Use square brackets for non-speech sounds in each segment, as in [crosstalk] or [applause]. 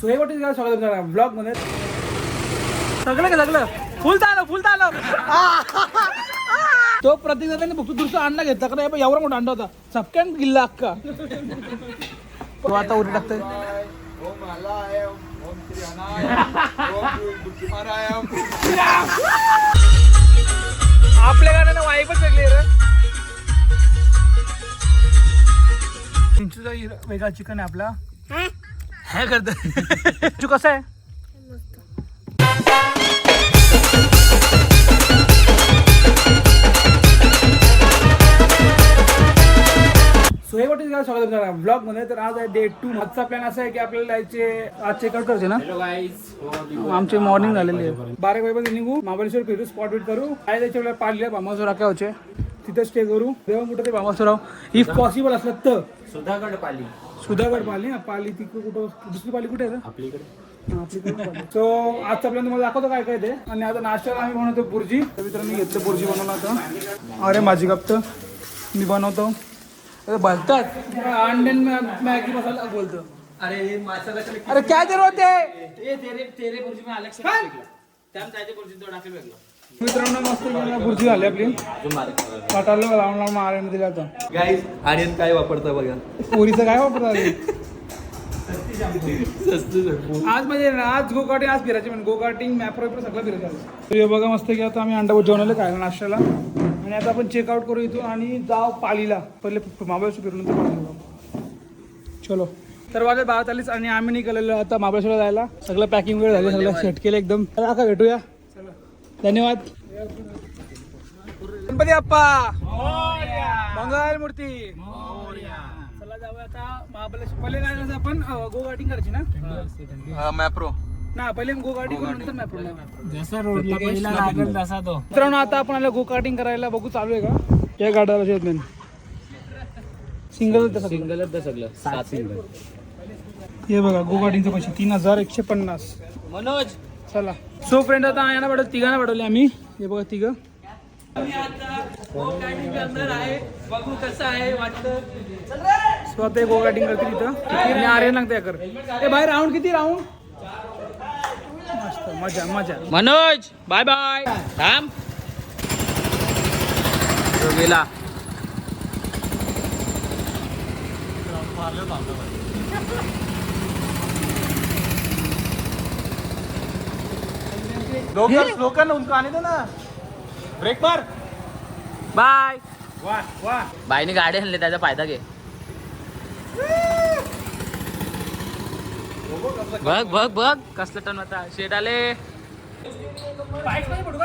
So हे वाटतं स्वागत ब्लॉगमध्ये. सगळं का सगळं? फुल आलं फुल आलं तो प्रत्येक जणांनी फक्त दुसरा अंडा घेतला. कारण एवढा मोठा अंडा होता. चपक्यान गिल्ला अक्का. तो आता उरी टाकतोय. आपल्या गाण्याला वाईफच वेगळी रे. वेगळा चिकन आहे आपला. हे करत तू कसं आहे सो हे वाटतं तुम्हाला स्वागत करा ब्लॉगमध्ये तर आज आहे डे टू आजचा प्लॅन असा आहे की आपल्याला यायचे आज चेकआउट करायचे ना? आमची मॉर्निंग झालेली आहे. बारा. वाजेपर्यंत निघू. महाबळेश्वर फिरू स्पॉट वेट करू. काय त्याच्या वेळेला पाडले बामासोर होचे तिथं स्टे करू. तेव्हा कुठं ते बामासोराव इफ पॉसिबल असलं तर. सुधागड पाली. सुधागड पाली ना पाली तिकडे कुठं दुसरी पाली कुठे आहे हा, आपलीकडे पाली. सो आजचा प्लॅन तुम्हाला दाखवतो काय काय ते. आणि आता नाश्त्याला आम्ही बनवतो बुर्जी. तर मित्रांनी घेतलं बुर्जी बनवलं आता. अरे माझी गप्त मी बनवतो. अरे बोलतात अंड्यान मॅ- मॅगी मसाला बोलतो. अरे माझं कसं अरे काय जरूरत आहे? ते तेरे तेरे पुरुष में अलग से काय? वेगळं त्यात त्याच्या पुरुष तो टाकेल वेगळं. मित्रांनो मस्त बुर्जी झाली आपली. पाटाला लावून लावून मारायला दिला आता. आर्यन काय वापरतं बघा? पोरीचं काय वापरतात सस्त आज म्हणजे आज गो कार्टिंग आज फिरायचे म्हणजे गो कार्टिंग मॅप सगळं फिरायचं. तर हे बघा मस्त की आता आम्ही अंडा जेवणाला काय नाश्त्याला. आणि आता आपण चेकआउट करू इथून आणि जाऊ पालीला. पहिले महाबळेश्वर फिरून पालीला. जाऊ. चलो. तर वाजत बारा चालीस आणि आम्ही निघालेलो आता महाबळेश्वरला जायला. सगळं पॅकिंग वगैरे झालं सगळं सेट केलं एकदम. का भेटूया. धन्यवाद. गणपती अप्पा मंगल मूर्ती. चला जाऊया आता महाबळेश्वर. पहिले काय करायचं आपण गो कार्टिंग करायची ना? मॅप्रो. ना पहिले गो कार्टिंग करून नंतर मॅप जसा रोडला पहिला लागेल. तसा तो. मित्रांनो आता आपण आला गो कार्टिंग करायला. बघू चालू आहे का? या गाड्याला शेत नाही. सिंगल सिंगलच सगळं. सात सिंगल. हे बघा गो कार्टिंगचे पैसे. तीन हजार एकशे पन्नास. मनोज चला. सो फ्रेंड आता यांना पाठवलं तिघांना पाठवले आम्ही. हे बघा तिघं. बघू कसं आहे वाटतं. सो आता गो कार्टिंग करते तिथं आर्यन लागते कर. ए बाहेर राऊंड किती राऊंड मस्त मजा मजा. मनोज बाय बाय थांब. गेला. लोकल लोकल उनको आने दो ना. ब्रेक मार. बाय. वाह वाह बाईने गाडी आणली त्याचा फायदा घे. बघ बघ बघ कसलं टन होता शेट आले. बाईकमध्ये पडू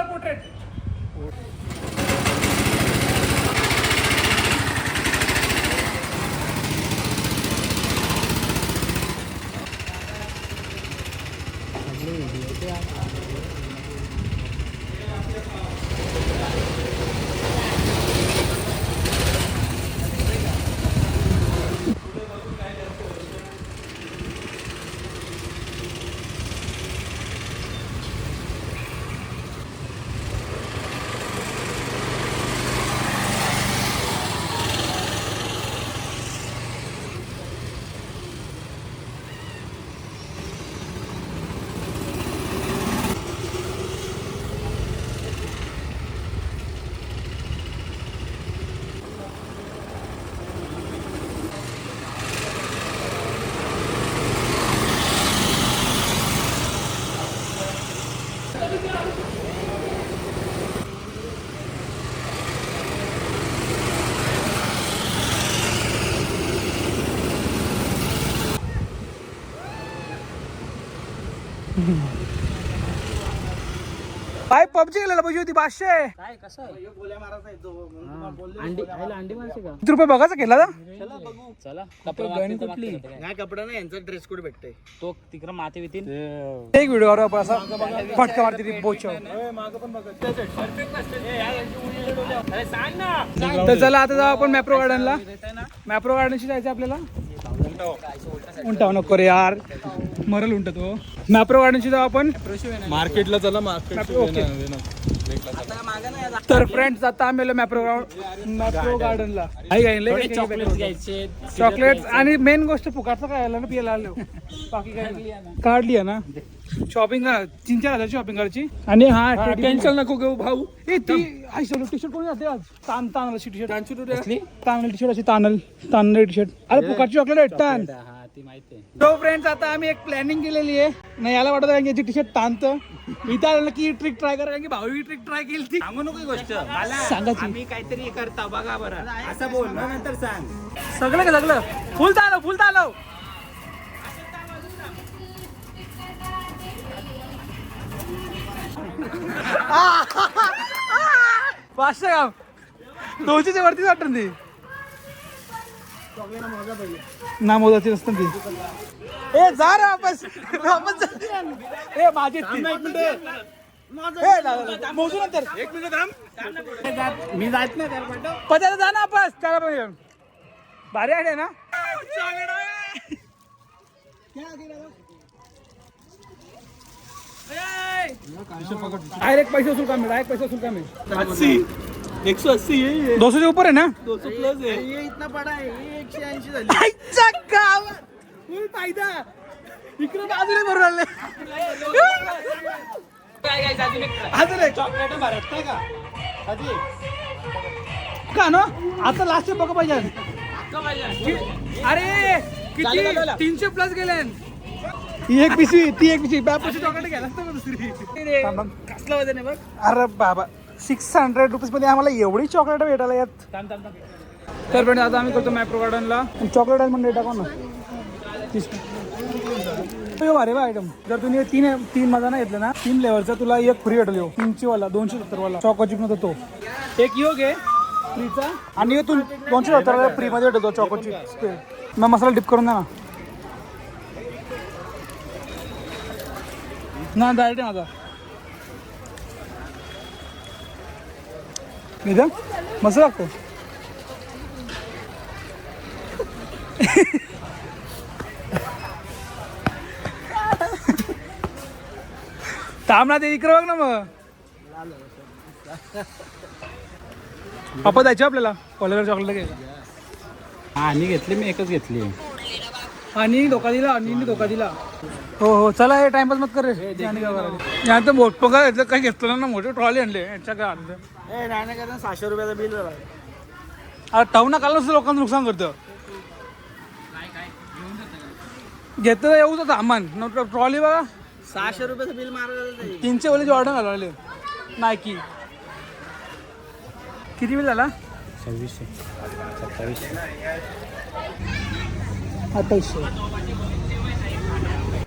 का बाय पबजी गेलेला पाहिजे होती पाचशे. काय कसं अंडी खायला अंडी माणसे का? किती रुपये बघायचा केला ना चला कपडे. नाही कपडा नाही यांचा ड्रेस कोड भेटतोय. तो तिकडं माती वितीन. एक व्हिडिओ आपण असा फटका मारते ती बोच तर चला आता जाऊ आपण मॅप्रो गार्डनला मॅप्रो गार्डनशी जायचं आपल्याला? उंटाव नको रे यार. मरल उंट तो. मॅप्रो गार्डनशी जाऊ आपण. मार्केटला चला ओके तर फ्रेंड्स आता आम्ही मॅप्रो मॅप्रो गार्डनला घ्यायचे चॉकलेट आणि मेन गोष्ट फुकाटचं काय आलं ना पियाला आलो. बाकी काय काढली आहे ना. शॉपिंग तीन चार हजार शॉपिंग करायची आणि हा टेन्शन नको घेऊ भाऊ. ए ती आई चलो टी शर्ट कोणी जाते आज? तान तानलाची टी शर्ट तानल टी शर्ट अशी तानल तानल टी शर्ट अरे फुकाटची चॉकलेट आहे तान. हा ती माहिती आहे. तो फ्रेंड्स आता आम्ही एक प्लॅनिंग केलेली आहे. नाही याला वाटत आहे याची टी शर्ट ताणतं इथं आलं की ट्रिक ट्राय करा कारण की भाऊ ट्रिक ट्राय केली ती. सांगू नको गोष्ट. मला सांगायची. आम्ही काहीतरी करता बघा बरं. असं बोल ना नंतर सांग. सगळं का सगळं? फुल तालव फुल तालव [laughs] पाचशे गाव दोनशेच्या वरतीच वाटत ती. ना मोजाची नसतं ती. ए जा रे वापस. वापस जा. ए माझी. मोजू नंतर. एक मिनिट थांब. मी जात नाही पचास जा ना वापस. त्याला पण भारी आहे ना? डायरेक्ट पैसे वसूल काम है डायरेक्ट पैसे है अस्सी एक सौ अस्सी ये दो सौ से ऊपर है ना दो सौ प्लस है ये इतना बड़ा है ये एकशे ऐंशी झाली आईचा गाव फुल फायदा इकडे बाजूला बरोबर आले अजून एक चॉकलेट भरत नाही का आधी का ना आता लास्ट बघा पाहिजे कि- अरे किती तीनशे प्लस गेले ही एक पिशवी ती एक पिशवी बापूची चॉकलेट घ्यायला असतं का दुसरी कसलं वजन आहे बघ अरे बाबा सिक्स हंड्रेड रुपीजमध्ये आम्हाला एवढी चॉकलेट भेटायला यात. तर पण आता आम्ही करतो मॅप्रो गार्डनला चॉकलेट आहे म्हणजे टाका ना अरे बा आयटम जर तुम्ही तीन तीन माझा ना घेतलं ना तीन लेवलचा तुला एक फ्री भेटेल यो. तीनशे वाला दोनशे सत्तर वाला. चॉको चिप नव्हता तो. एक योग आहे. फ्रीचा आणि तू दोनशे सत्तर फ्री मध्ये भेटतो चॉको चिप मग मसाला डिप करून द्या ना. ना डायरेक्ट माझा. एकदम मस्त लागतो थांब ना ते इकडे बघ ना मग आपण जायचं आपल्याला कॉलेजवर चॉकलेट घ्यायला आणि घेतली मी एकच घेतली आणि धोका दिला आणि धोका दिला हो हो चला हे टाइमपास मत कर रे काय यानंतर मोठ पगार काही घेतलं ना मोठे ट्रॉली आणले यांच्या काय आणलं ए नाही नाही का सहाशे रुपयाचं बिल झालं आता टाऊ ना काल लोकांचं नुकसान करतं. घेतं येऊ तर सामान ट्रॉली बघा. सहाशे रुपयाचं बिल मारायला तीनशे ओले जॉर्डन घालवले नायकी किती बिल झाला? सव्वीसशे. सत्तावीसशे. अठ्ठावीसशे.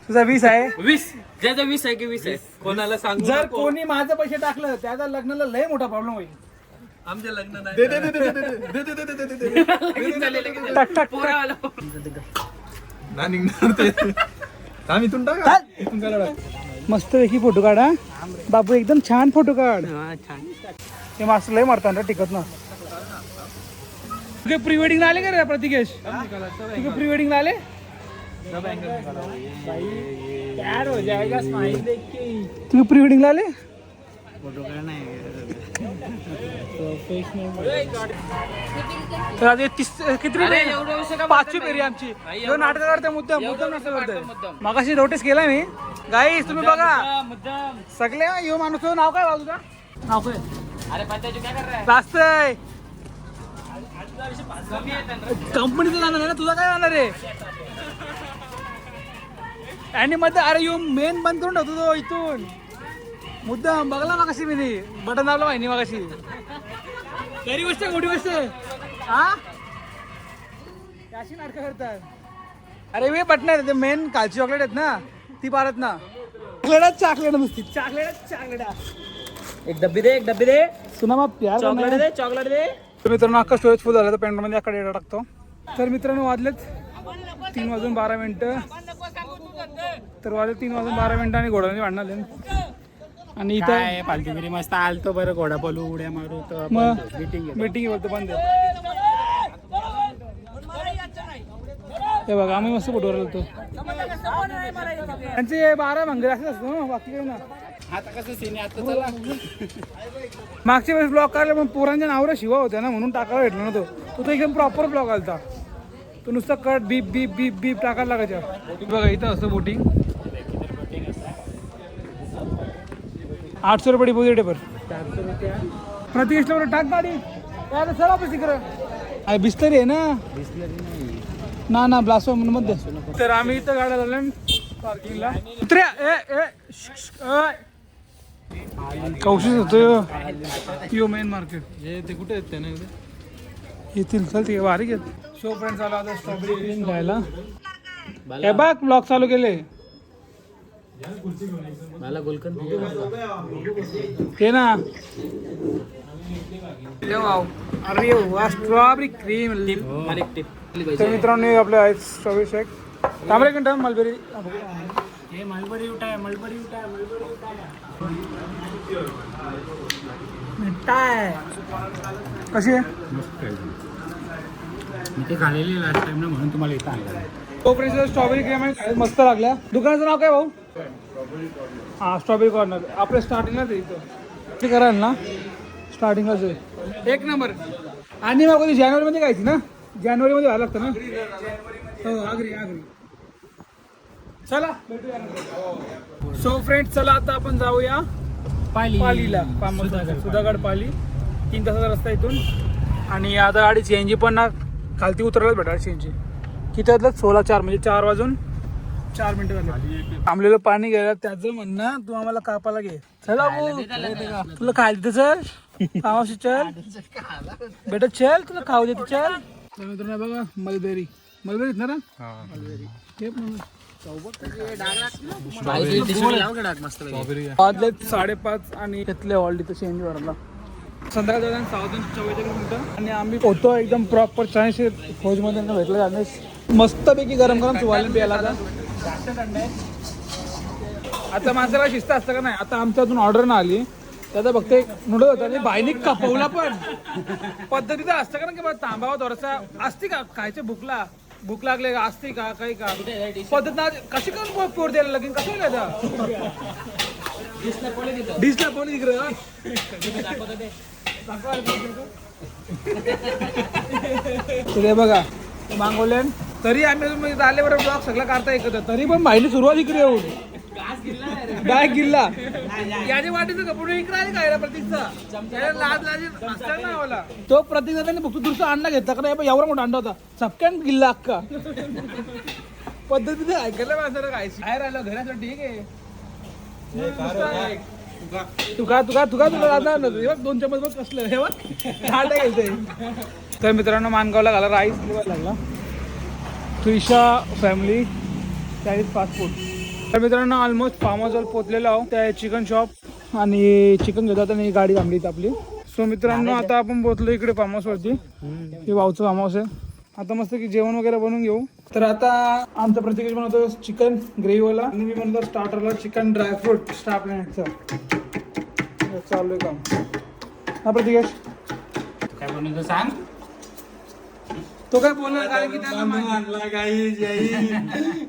तुझा वीस आहे वीस ज्याचं वीस आहे की वीस आहे कोणाला सांगू जर. कोणी माझं पैसे टाकलं त्याचा लग्नाला लय मोठा प्रॉब्लेम होईल आमच्या लग्न नाही टक टक टक मस्त पैकी फोटो काढा बाबू एकदम छान फोटो काढ ते मास्टर लय मारतात ना टिकत ना तुझे प्री वेडिंग आले का रे प्रतिकेश तुझे प्री वेडिंग आले यार हो जाएगा स्माइल देख के तू प्री वेडिंग आले? तर आता हे तीस किती पाचवी फेरी आमची. नाटक करते मुद्दाम मुद्दाम नाटक करते मगाशी नोटीस केला मी. गाई तुम्ही बघा. सगळे यो माणूस नाव काय बाजूचा नाव काय? अरे जास्त आहे कंपनीचं जाणार आहे ना तुझा काय जाणार आहे? आणि मध्ये अरे यो मेन बंद करून ठेवतो तो इथून. मुद्दाम बघला ना कशी मी बटन दाबला माहिती मगाशी. खरी गोष्ट आहे, मोठी गोष्ट आहे. हा अशी नाटकं करतात. अरे वे बटन ते मेन कालची चॉकलेट आहेत ना ती पारत ना. चॉकलेट चॉकलेट नुसती. चॉकलेट चॉकलेट एक डब्बी दे एक डब्बी दे. सुना मग प्यार चॉकलेट दे चॉकलेट दे. तर मित्रांनो अख्खा स्टोरेज फुल झालं तर पॅन्टमध्ये अख्खा डेटा टाकतो. तर मित्रांनो वाजलेत तीन वाजून बारा मिनटं. तर वाजले तीन वाजून बारा मिनटं आणि घोड्याने भांडण आले आणि इथं काय पालथीगिरी मस्त आलतो बरं घोडा पलू उड्या मारू तर मग मीटिंग मीटिंग बोलतो बंद. हे बघा आम्ही मस्त फोटोवर होतो त्यांचे बारा भंगरे असेच असतो ना बाकी काही ना आता कसं सीन आता चला. मागच्या वेळेस ब्लॉग काढला पण पोरांच्या नावावर शिवा होत्या ना म्हणून टाकायला भेटला ना तो तो एकदम प्रॉपर ब्लॉग आलता. तो नुसता cut beep beep beep beep टाकायला लागायचा. बघा इथं असतं बोटिंग. आठशे रुपये डिपॉझिट आहे पर. प्रतिष्ठा बरोबर टाक गाडी. यार चला ऑफिस तिकडं अरे बिस्तरी आहे ना? ना ना ब्लासो मध्ये. तर आम्ही इथं गाड्या झाल्या पार्किंगला उतऱ्या ए ए. कौशिक होतो यो मेन मार्केट हे ते कुठे आहेत त्याने येतील चल ते भारी घेत शो फ्रेंड आला आता स्ट्रॉबेरी क्रीम घ्यायला हे बघ ब्लॉग चालू केले. मला गुलकंद ते ना. अरे वा स्ट्रॉबेरी क्रीम मला एक टिप तर मित्रांनो आपलं आहे स्ट्रॉबेरी शेक तांबडे कंटा मलबेरी हे मलबरी उठाय मलबरी उठाय मलबरी उठाय. कशी आहे. मी ते खाल्लेली लास्ट टाइम ना म्हणून तुम्हाला इथं आणलं. तो फ्रेंड स्ट्रॉबेरी क्रीम आहे मस्त लागल्या. दुकानाचं नाव काय भाऊ? हां स्ट्रॉबेरी कॉर्नर आपल्या स्टार्टिंगलाच आहे इथं. ते कराल ना? स्टार्टिंगलाच आहे. एक नंबर आणि मग कधी जानेवारीमध्ये खायची ना? जानेवारीमध्ये व्हायला लागतं ना? हो आगरी आगरी. चला. सो फ्रेंड चला आता आपण जाऊया पाली. पालीला. सुधागड पाली. तीन तासाचा रस्ता इथून. आणि आता गाडी सीएनजी पण ना खालती उतरायलाच भेटणार सीएनजी किती वाजलं सोळा चार म्हणजे चार वाजून चार मिनिटं झाले. थांबलेलं पाणी घ्यायला त्याचं म्हणणं तू आम्हाला कापाला घे. चला भाऊ. तुला खायला देते चल. खावाशी चल. बेटा चल तुला खाऊ देते चल. तर मित्रांनो बघा मलबेरी. मलबेरीत ना रे? हे. साडेपाच आणि घेतले ऑलरेडी तर चेंज वरला संध्याकाळ दरम्यान सावधान चव्वेचाळीस मिनिटं आणि आम्ही होतो एकदम प्रॉपर चाळीसशे फौजमध्ये भेटलं आणि मस्तपैकी गरम गरम सुवायला प्यायला आता. माणसाला शिस्त असतं का नाही? आता आमच्या अजून ऑर्डर ना आली. त्याचा फक्त एक नूडल होता. आणि बाईने कपवला पण. पद्धतीचं असतं का ना की बा तांबावा थोडासा? असते का? खायचे भुकला. भूक लागले का? असते का? काही का? पद्धत कशी करून पोर द्यायला लागेल? कसं काय डिसला पोली तिकडे बघा मागवल्यान तरी आम्ही म्हणजे आल्यावर ब्लॉग सगळा काढता एकत्र तरी पण बाहेरली सुरुवात इकडे येऊन. बॅग गिल्ला याच्या वाटेचं कपडे इकडे आले काय प्रतीकचा? लाज लाज तो प्रतीक दादाने फक्त दुसरा अंडा घेतला का नाही एवढा मोठा अंडा होता. चपक्यान गिल्ला अक्का पद्धतीने ऐकायला माणसाला काय बाहेर आलं घरासाठी ठीक आहे. तुका. तुका तुका तुला राहणार ना बघ दोन चमच बघ कसलं हे बघ. तर मित्रांनो मानगावला घाला राईस लागला. Trisha family Chinese fast food तर मित्रांनो ऑलमोस्ट फार्म हाऊसवर पोचलेलो आहोत. त्या चिकन शॉप आणि चिकन घेतात आणि गाडी थांबली आपली. सो मित्रांनो आता आपण पोचलो इकडे फार्म हाऊसवरती हे भाऊचं फार्म हाऊस आहे. आता मस्त की जेवण वगैरे बनवून घेऊ. तर आता आमचा प्रत्येक बनवतो चिकन ग्रेव्हीवाला. आणि मी बनवतो स्टार्टरला चिकन ड्रायफ्रूट स्टाफ चालू. आहे काम. हा प्रतिकेश. काय बनवतो सांग. तो काय बोलणार? कारण की त्याला माहिती-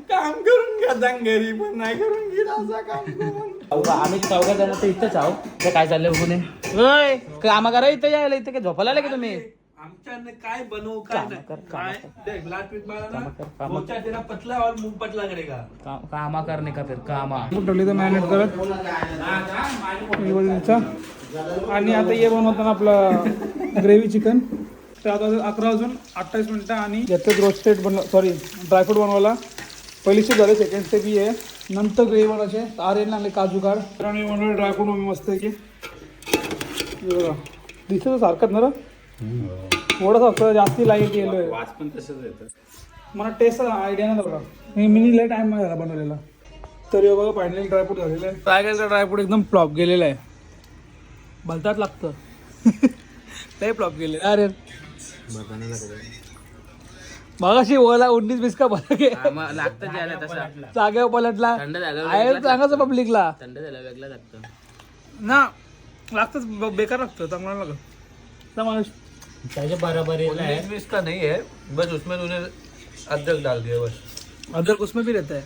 काम करून घ्या घरी पण नाही करून गेला असा काम करून. आम्ही चौघा जण तर इथंच आहो. ते काय चाललंय बघून कामा करा इथं यायला इथं काय झोपायला आले का तुम्ही? आमच्याने काय बनवू काय कामं कर, कामं काय? देख लाटवीत बाळा कामं कर, ना कामं मोचा तेरा पतला और मुंह पतला करेगा का- कामा करणे का फिर कामा. ठेवली तर मॅरिनेट करत. आणि आता हे बनवताना आपलं ग्रेव्ही चिकन तर आता अकरा वाजून अठ्ठावीस मिनटं आणि याच्यात रोस्टेड बनव सॉरी ड्रायफ्रूट बनवायला. पहिली स्टेप झाले सेकंड स्टेप ही आहे. नंतर ग्रेव्ही बनवायचे आरेल आणले काजू काढ. तर आणि बनवले ड्रायफ्रूट मस्त की बघा. दिसत सारखंच ना रे? थोडंसं असं जास्ती लाइट गेलोय वास पण तसंच येतं मला टेस्ट आयडिया नाही बघा. मी मिनी लय टाइम झाला बनवलेला. तर हे बघा फायनली ड्रायफ्रूट झालेलं आहे. टायगरचा ड्रायफ्रूट एकदम फ्लॉप गेलेला आहे. भलतात लागतं. लय फ्लॉप गेले. अरे. मगाशी ओला उन्नीस बीस का बरं घे लागतं ज्याला तसा. जागेवर पलटला. थंड आहे सांगायचं पब्लिकला थंड झालं वेगळं लागतं. ना लागतंच ब- बेकार लागतं चांगलं नाही लागत. तर माणूस त्याच्या बरोबर उन्नीस बीस का नहीं है बस उसमें तूने अदरक डाल दिया बस. अदरक उसमें भी रहता है.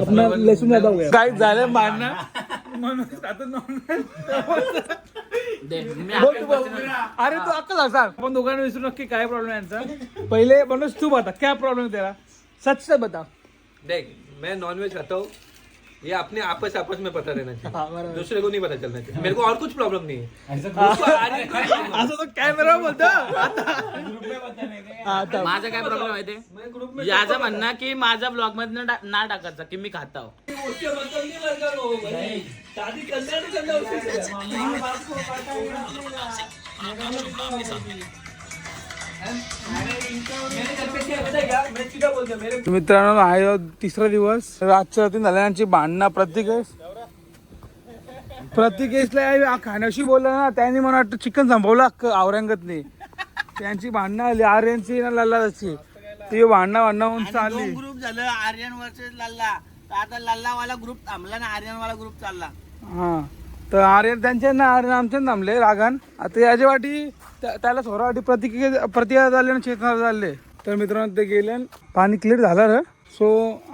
अपना लहसुन ज्यादा हो गया. काय झालं मारना म्हणून आता बोल तू बोल. अरे तू अक्कल सांग. आपण दोघांना विसरू नक्की काय प्रॉब्लेम यांचा? [laughs] पहिले मनोज तू बता क्या प्रॉब्लेम तेरा? सच से बता. देख मैं नॉनवेज खाता हूँ ये अपने आपस आपस में पता रहना चाहिए। दूसरे को नहीं पता चलना चाहिए। मेरे को और कुछ प्रॉब्लम नहीं है। असं तो कॅमेरा बोलतो। आता माझा काय प्रॉब्लेम माहिती याचं म्हणणं की माझा ब्लॉगमध्ये ना टाकायचा की मी खाताव मित्रांनो आहे तिसरा दिवस. रातच्या रात्री झाल्याची भांडणं प्रत्येकेस प्रत्येकेसला खाण्याशी बोलला ना त्यांनी मला वाटतं चिकन संपवलं औरंगाबादने. त्यांची भांडणं आली आर्यनची ना लल्लाची. ती भांडणं भांडणं होऊन चालली. ग्रुप झालं आर्यन वर्सेस लल्ला. आता लल्लावाला ग्रुप थांबला ना आर्यनवाला ग्रुप चालला. हा. तर आर्यन त्यांचे ना आर्यन आमचे थांबले रागान आता याच्या वाटी त्या- त्याला थोरा वाटी प्रतिक्रिया प्रतिक्रिया झाले आणि चेतना झाले. तर मित्रांनो ते गेले आणि पाणी क्लिअर झालं रे. सो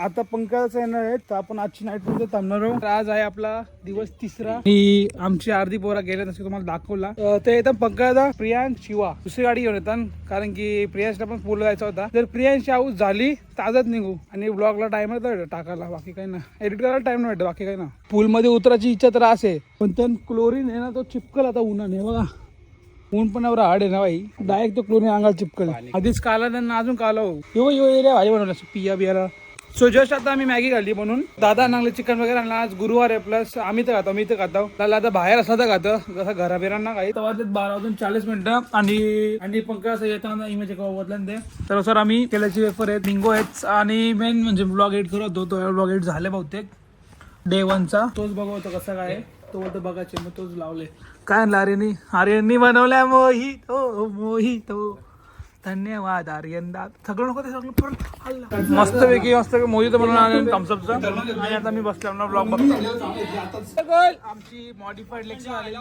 आता पंकज येणार आहेत. तर आपण आजची नाईटमध्ये थांबणार आहोत. आज आहे आपला दिवस तिसरा. ही आमची अर्धी पोरा गेल्या तसं तुम्हाला दाखवला. ते येतात पंकज प्रियांश शिवा. दुसरी गाडी घेऊन येतात. कारण की प्रियांशला पण पूल जायचा होता. जर प्रियांश आऊस झाली तर आजच निघू. आणि ब्लॉगला टाइम टाकायला. बाकी काही ना एडिट करायला टाइम नाही भेटत. बाकी काही ना पूल मध्ये उतरायची इच्छा तर असे पण तर क्लोरीन आहे ना तो चिपकल आता उन्हाने. बघा. ऊन पण एवढा हाड आहे ना भाई डायरेक्ट तो क्लोरीन अंगाला चिपकल. आधीच काला त्यांना अजून काला हो. यो यो एरिया भाजी बनवला पिया बियाला. सो जस्ट आता आम्ही मॅगी खाल्ली म्हणून. दादा आणले चिकन वगैरे आणला. आज गुरुवार आहे प्लस आम्ही तर खातो मी तर खातो. त्याला आता बाहेर असला तर खातं. जसं घराबिरांना काही. तेव्हा ते बारा वाजून चाळीस मिनिटं. आणि आणि पंकज असं येताना इमेज बदलन ते. तर सर आम्ही केल्याची वेफर आहेत बिंगो आहेत. आणि मेन म्हणजे ब्लॉग एडिट करत होतो. तो ब्लॉग एडिट झाले बहुतेक. डे वनचा तोच बघवतो कसा काय. तो बघायचे मग तोच लावले. काय आणलं आर्यनी? आर्यननी बनवल्या मोही तो मोही तो धन्यवाद आर्यन दा सगळं नको ते सगळं परत हल्ला. मस्तपैकी मस्त मोहित बनवून आणलं थम्सअपचं आणि आता मी बसले आपला ब्लॉग बघतो. आमची मॉडिफाईड लेक्चर आलेली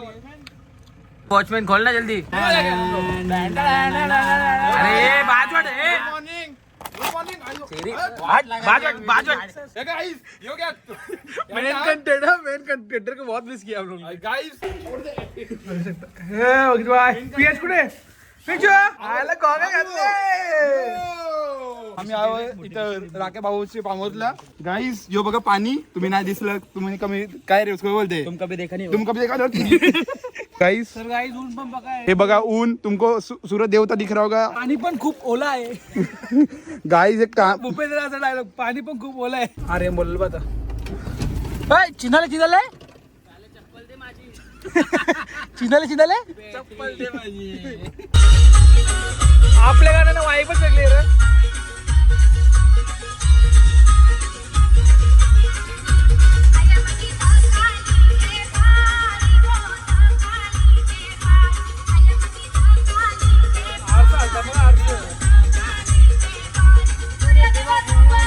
वॉचमॅन खोल ना जल्दी. अरे बाजवट को बहुत मिस किया हम लोग आम्ही आहो इथं राके भाऊची पामोदला. गाईस यो बघा पाणी. तुम्ही नाही दिसलं तुम्ही कमी काय रे उसको बोलते. तुम कभी देखा नहीं तुम कभी देखा गाईस तर गाइस ऊन पण बघा हे बघा ऊन. तुमको सूरज देवता दिख रहा होगा. पाणी पण खूप ओला आहे. गाईस एक काम भूपेंद्राचा डायलॉग पाणी पण खूप ओला आहे. अरे बोल बा आता चिनाले चिनाले? [laughs] चिनाले चिनाले? चप्पल दे माझी. आपल्या गाण्यानं वाईबच वेगळी रे.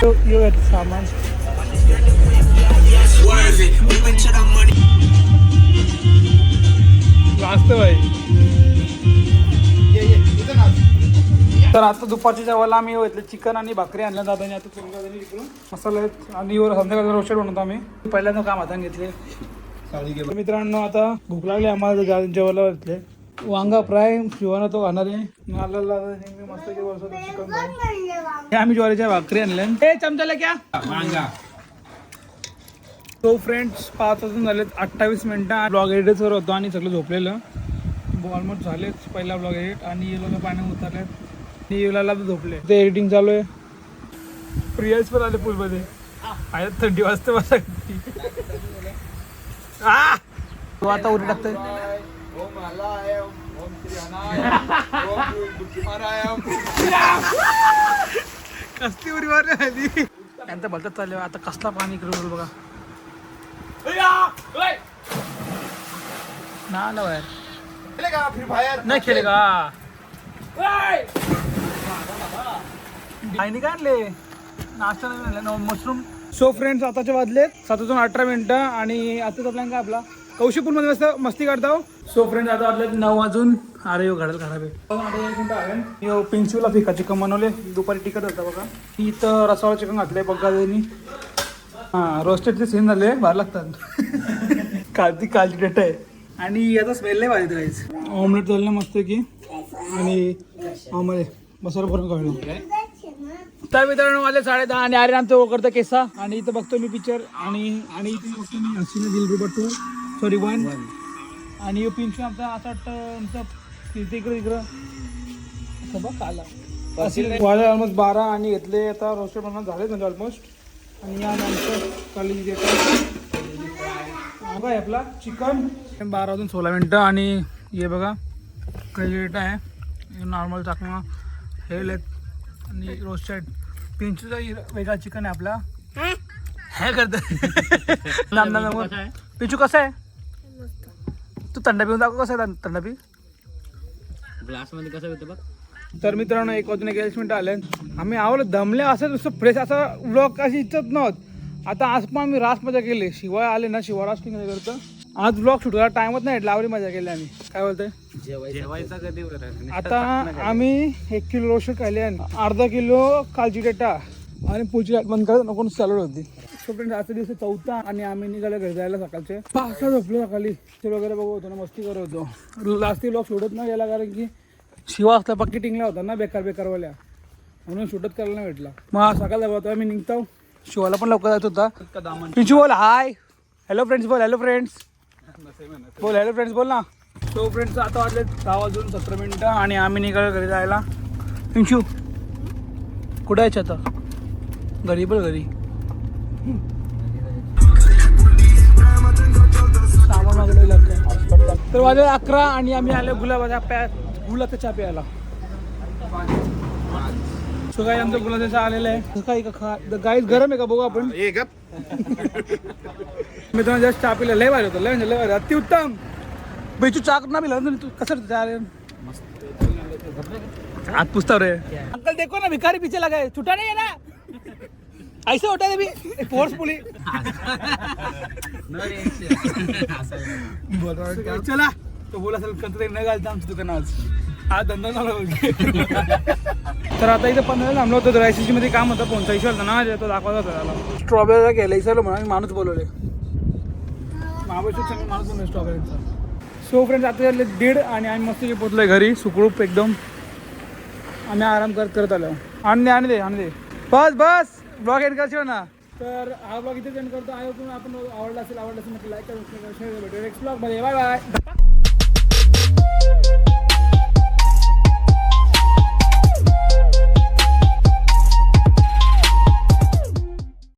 यो- यो आहे. तर आता दुपारच्या जेवायला आम्ही घेतले चिकन आणि भाकरी आणल्या जात आणि आता चुरगाळलेली इकडून मसाला आणि संध्याकाळचा रोस्टेड बनवतो आम्ही. पहिल्यांदा काम हाताने घेतले. तर मित्रांनो आता भूक लागली आम्हाला जेवायला घेतले वांगा फ्राय शिवाना तो खाणार आहे. नेहमी मस्त चिकन हे आम्ही ज्वारीच्या भाकरी आणल्या. हे चमचाला क्या? तो फ्रेंड्स पाच वाजून झालेत अठ्ठावीस मिनिटं. ब्लॉग एडिटवर होतो आणि सगळं झोपलेलं. ऑलमोस्ट झालेच पहिला ब्लॉग एडिट आणि येलो पाण्यात उतरलेत. येलाला झोपले. ते एडिटिंग चालू आहे. प्रियाज पण आले पूलमध्ये आहे थंडी वाजते मला! तो आता उडी टाकतोय. कसली उडी मारली आली त्यांचं चाललं आता कसला पाणी करू बघा. ना आलं बाहेर. नाही खेळे का? आईने काय आणले? नाश्ता नाही आणले मशरूम. सो फ्रेंड्स आताचे वाजले सात वाजून अठरा मिनिटं आणि आताचा प्लॅन काय आपला? कौशिकपूरमध्ये मस्त मस्ती करता सो फ्रेंड्स आता वाजले नऊ वाजून. अरे यो घडल खराब आहे पिंचूला फिका चिकन बनवले दुपारी तिकट होता बघा. इथं रसावाला चिकन घातलंय बघा त्यांनी हां रोस्टेडचे सीन झाले. भार लागतात. [laughs] कालची कालची डेट आहे. आणि याचा स्मेल नाही पाहिजे राईस ऑमलेट चाललं मस्त की. आणि आम्हाला बसायला भरून कळलं तर मित्रांनो माझे साडे दहा आणि आर्यन आमचं करतो केसा. आणि इथं बघतो मी पिक्चर आणि आणि इथे बघतो मी हसीना दिल रुबा टू सॉरी वन आणि पिंचू आमचा असं वाटतं आमचं तिथे इकडं इकडं बघ आला. वाजले ऑलमोस्ट बारा आणि घेतले आता रोस्टेड बनवून झाले म्हणजे ऑलमोस्ट आणि या नंतर काली देतो हा काय आपला चिकन. बारा वाजून सोळा मिनटं आणि हे बघा काही रेट आहे. नॉर्मल टाकणं. हे लेत आणि रोस्टेड पिंचूचा वेगळा चिकन आहे आपला. हे? करत [laughs] पिंचू कसं आहे? तू थंडा पिऊन दाखव कसं आहे थंडा पी. ग्लासमध्ये कसं होतं बघ. तर मित्रांनो एक वाजून एक मिनिटं आले. आम्ही आवलं दमले असं नुसतं फ्रेश असा ब्लॉग अशी इच्छाच नव्हत. आता आज पण आम्ही रास मजा केली शिवाय आले ना शिवा रास नाही करतं. आज ब्लॉग शूटला टाइमच नाही. लावली मजा केली आम्ही. काय बोलतोय? जेवायचा. कधी आता आम्ही एक किलो रोशन खाल्ले आणि अर्धा किलो कालची डेटा. आणि पुढची लाइट बंद करत नको चालू होती. फ्रेंड आजचा दिवस चौथा आणि आम्ही निघालो घरी जायला सकाळचे. पाच झोपलो सकाळी. ते वगैरे बघत होतो ना मस्ती करत होतो. लास्ट ब्लॉग शूटच नाही गेला कारण की शिवा असला पक्की टिंगला होता ना बेकार बेकारवाल्या म्हणून शूटच करायला नाही भेटला. मग सकाळ होतो आम्ही निघतो. शिवाला पण लवकर जात होता. पिंचू बोल हाय हॅलो फ्रेंड्स बोल. हॅलो फ्रेंड्स बोल हॅलो फ्रेंड्स बोल ना. सो फ्रेंड्स आता वाजले दहा वाजून सतरा मिनिटं आणि आम्ही निघालो घरी जायला. पिंचू कुठं यायचं आता? घरी बोल घरी. सामान मागवलं लागतं तर वाजले अकरा आणि आम्ही आलो गुलाबाचा प्या गुलाचा चहा प्यायला सो काही आमचं गुलाचा चहा आलेला आहे का खा गाईच गरम आहे का बघू आपण? मी तुम्हाला जस्ट चहा पिला लय भारी होतं. लय म्हणजे लय भारी. अतिउत्तम! बेचू चहा ना पिला तू कसं चहा आले हाथ पूछता रे अंकल देखो ना भिखारी पीछे लगा है. छुटा नहीं है ना? ऐसे होता है अभी फोर्सफुली [laughs] चला. तो बोला असेल कंत्र न घालता आमच्या दुकानात आज। हा धंदा झाला. तर आता इथे पंधरा थांबलो होतो रायसीसी मध्ये काम होतं कोणता इशू होता ना तो दाखवत होता त्याला. स्ट्रॉबेरीला गेला विचारलं म्हणून माणूस बोलवले. महाबळेश्वर माणूस बोलले स्ट्रॉबेरीचा सो फ्रेंड्स आता झाले दीड आणि आम्ही मस्त पोचलोय घरी सुखरूप एकदम. आम्ही आराम करत करत आलो. आणि दे आणि दे आणि दे. बस बस! ब्लॉग एंड करशील ना? तर हा ब्लॉग इथेच एंड करतो. आहे पण आपण आवडला असेल आवडला असेल नक्की लाईक करून शेअर भेटूया नेक्स्ट ब्लॉगमध्ये. Bye bye